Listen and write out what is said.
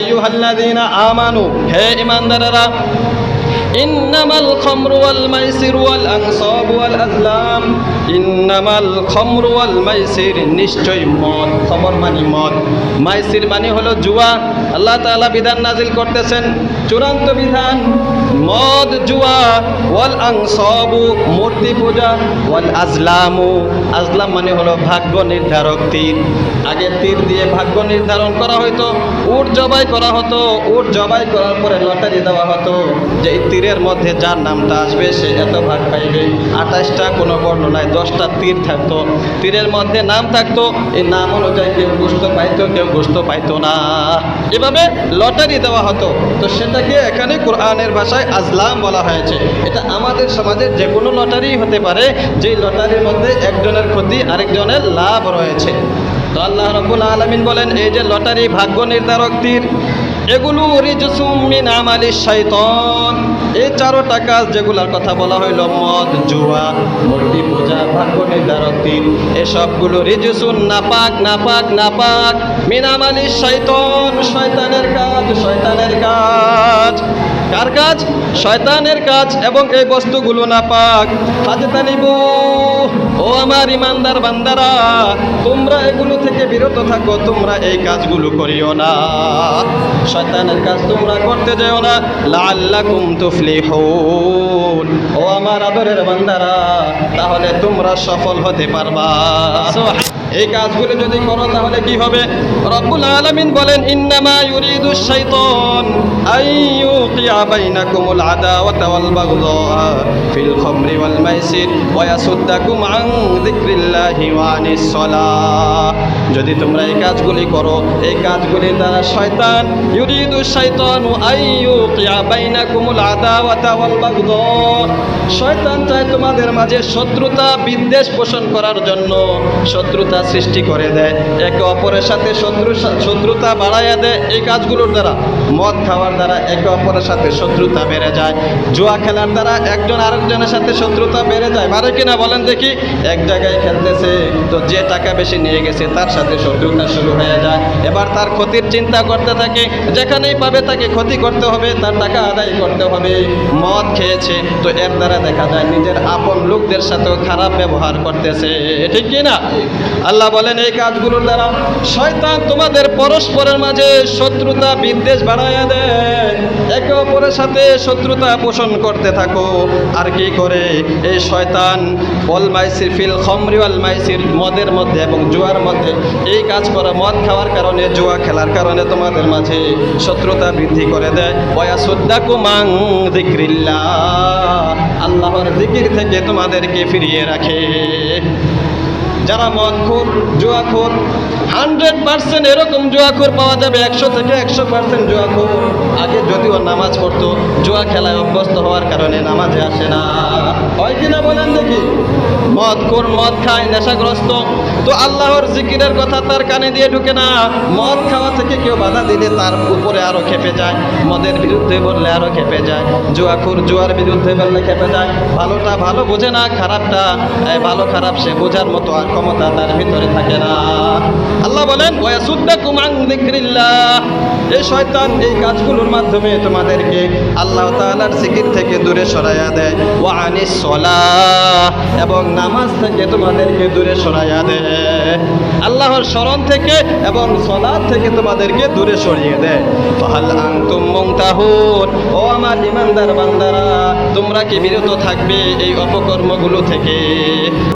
আইয়ুহাল্লাযীনা আমানু হে ঈমানদারেরা ইন্নামাল খামরু ওয়াল মাইসির ওয়াল আনসাব ওয়াল আজলাম ইন্নামাল খামরু ওয়াল মাইসির নিশ্চয় মদ, খমর মানে মদ। মাইসির মানে হলো জুয়া। আল্লাহ তাআলা বিধান নাজিল করতেছেন, চূড়ান্ত বিধান, মদ, জুয়া, ওয়াল আনসাবু, মূর্তি পূজা, ওয়াল আজলামু। আজলাম মানে হলো ভাগ্য নির্ধারক তীর। আগে তীর দিয়ে ভাগ্য নির্ধারণ করা হতো উট জবাই করা হতো, উট জবাই করার পরে লটারি দেওয়া হতো। যে এই তীরের মধ্যে যার নামটা আসবে, সে এত ভাগ পাইবে। আঠাশটা কোনো বর্ণনায় দশটা তীর থাকতো। তীরের মধ্যে নাম থাকতো, এই নাম অনুযায়ী কেউ গোস্ত পাইতো, কেউ গোস্ত পাইতো না। এভাবে লটারি দেওয়া হতো। তো সেটাকে এখানে কোরআনের ভাষায় আজলাম বলা হয়েছে। এটা আমাদের সমাজের যে কোনো লটারি হতে পারে, যেই লটারির মধ্যে একজনের ক্ষতি, আরেকজনের লাভ রয়েছে। তো আল্লাহ রব্বুল আলমিন বলেন, এই যে লটারি ভাগ্য নির্ধারক তীর এগুলো রিজসুম মিন আমালি শয়তান এই চারোটা কাজ যেগুলোর কথা বলা হইল মদ, জুয়া, মূর্তি পূজা, ভাগ্য নির্ধারক তীর এসবগুলো রিজসুন নাপাক নাপাক নাপাক। মিনামালি শয়তান শয়তানের কাজ শয়তানের কাজ। কার কাজ শয়তানের কাজ এবং এই বস্তুগুলো না পাক। নাপাক ফাজতানিবু ও আমার ইমানদার বান্দারা, তোমরা এগুলো থেকে বিরত থাকো, তোমরা এই কাজগুলো করিও না। শয়তানের কাজ তোমরা করতে যেও না। লাল্লা লাল্লাকুম তুফলিহুন। ও আমার আদরের বান্দারা, তাহলে তোমরা সফল হতে পারবা। এই কাজগুলো যদি করো, তাহলে কি হবে? রব্বুল আলামিন বলেন, ইন্নামা ইউরিদু শাইতান আইয়ুকিয়া وبينكم العداوة والبغضاء في الخمر والميسر ويصدكم عن ذكر الله وعن الصلاة. যদি তোমরা এই কাজগুলি করো, এই কাজগুলির দ্বারা শয়তান ইউরিদু বাগদা। শয়তান চায় তোমাদের মাঝে শত্রুতা বিদ্বেষ পোষণ করার জন্য শত্রুতা সৃষ্টি করে দেয়, একে অপরের সাথে শত্রু শত্রুতা বাড়াইয়া দেয় এই কাজগুলোর দ্বারা। মদ খাওয়ার দ্বারা একে অপরের সাথে শত্রুতা বেড়ে যায়, জুয়া খেলার দ্বারা একজন আরেকজনের সাথে শত্রুতা বেড়ে যায়। বাড়ে কিনা বলেন দেখি? এক জায়গায় খেলতেছে, তো যে টাকা বেশি নিয়ে গেছে তার সাথে শত্রুতা শুরু হয়ে যায়। এবার তার ক্ষতির চিন্তা করতে থাকে, যেখানেই পাবে তাকে ক্ষতি করতে হবে, তার টাকা আদায় করতে হবে। মদ খেয়েছে, তো এর দ্বারা দেখা যায় নিজের আপন লোকদের সাথেও খারাপ ব্যবহার করতেছে। ঠিক কি না? আল্লাহ বলেন, এই কাজগুলোর দ্বারা শয়তান তোমাদের পরস্পরের মাঝে শত্রুতা বিদ্বেষ বাড়াইয়া দেয়। একে অপরের সাথে শত্রুতা পোষণ করতে থাকো। আর কি করে? এই শয়তান, ওয়াল মাইসির ফিল খমরি মাইসির মদের মধ্যে এবং জুয়ার মধ্যে এই কাজ করা মদ খাওয়ার কারণে, জুয়া খেলার কারণে তোমাদের মাঝে শত্রুতা বৃদ্ধি করে দেয়। বয়া সুদ্দাকু মাং জিক্রিল্লাহ আল্লাহর জিকির থেকে তোমাদেরকে ফিরিয়ে রাখে। যারা মদখোর জুয়াখোর হান্ড্রেড পার্সেন্ট এরকম জুয়াখোর পাওয়া যাবে, একশো থেকে একশো পার্সেন্ট জুয়াখোর আগে যদিও নামাজ পড়তো, জুয়া খেলায় অভ্যস্ত হওয়ার কারণে নামাজে আসে না। হয় কিনা বলেন দেখি। মদ খুন মদ খায়, নেশাগ্রস্ত। তো আল্লাহর জিকিরের কথা তার কানে দিয়ে ঢুকে না। মদ খাওয়া থেকে কেউ বাধা দিলে তার উপরে আরও খেপে যায়। মদের বিরুদ্ধে বললে আরও খেপে যায়। জুয়াখুর জুয়ার বিরুদ্ধে বললে খেপে যায়। ভালোটা ভালো বোঝে না, খারাপটা ভালো খারাপ সে বোঝার মতো আর ক্ষমতা তার ভিতরে থাকে না। আল্লাহ বলেন ওয়াসুদ্দাকুম আন যিকরিল্লাহ। এই শয়তান এই কাজগুলোর মাধ্যমে তোমাদেরকে আল্লাহ তাআলার জিকির থেকে দূরে সরাইয়া দেয়। ওয়া আনিস সালাহ। এবং নামাজ থেকে তোমাদেরকে দূরে সরাইয়া দেয়। আল্লাহর স্মরণ থেকে এবং সলাদ থেকে তোমাদেরকে দূরে সরিয়ে দেয়। ফাহাল আনতুম মুনতাহুন। ও আমার ইমানদার বান্দারা, তোমরা কি বিরত থাকবে এই অপকর্মগুলো থেকে?